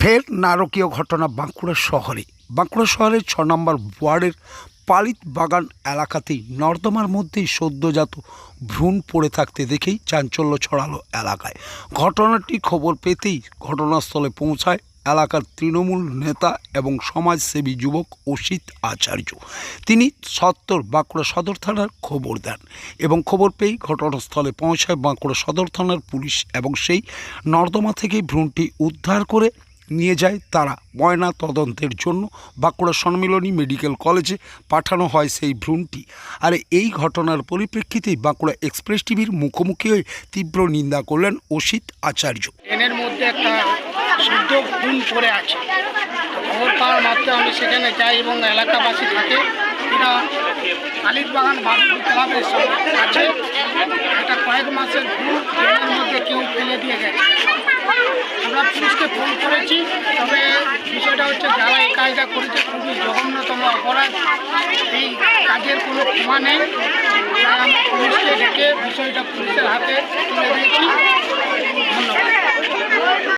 ফের নারকীয় ঘটনা বাঁকুড়া শহরে। বাঁকুড়া শহরের ছ নম্বর ওয়ার্ডের পালিত বাগান এলাকাতেই নর্দমার মধ্যেই সদ্যজাত ভ্রূণ পড়ে থাকতে দেখেই চাঞ্চল্য ছড়ালো এলাকায়। ঘটনাটি খবর পেতেই ঘটনাস্থলে পৌঁছায় এলাকার তৃণমূল নেতা এবং সমাজসেবী যুবক অসিত আচার্য। তিনি সত্তর বাঁকুড়া সদর থানার খবর দেন এবং খবর পেয়েই ঘটনাস্থলে পৌঁছায় বাঁকুড়া সদর থানার পুলিশ এবং সেই নর্দমা থেকে ভ্রূণটি উদ্ধার করে নিয়ে যায়। তারা ময়না তদন্তের জন্য বাঁকুড়া সম্মিলনী মেডিকেল কলেজে পাঠানো হয় সেই ভ্রূণটি। আর এই ঘটনার পরিপ্রেক্ষিতেই বাঁকুড়া এক্সপ্রেস টিভির মুখোমুখি হয়ে তীব্র নিন্দা করলেন অসিত আচার্য। মধ্যে একটা কয়েক মাসের ভুল মধ্যে কেউ ফেলে দিয়ে গেছে। পুলিশকে ফোন করেছি। তবে বিষয়টা হচ্ছে যারা এই কাজটা করেছে, খুবই জঘন্যতম অপরাধ। এই কাজের কোনো ক্ষমা নেই। আমরা পুলিশকে ডেকে বিষয়টা পুলিশের হাতে তুলে দিয়েছি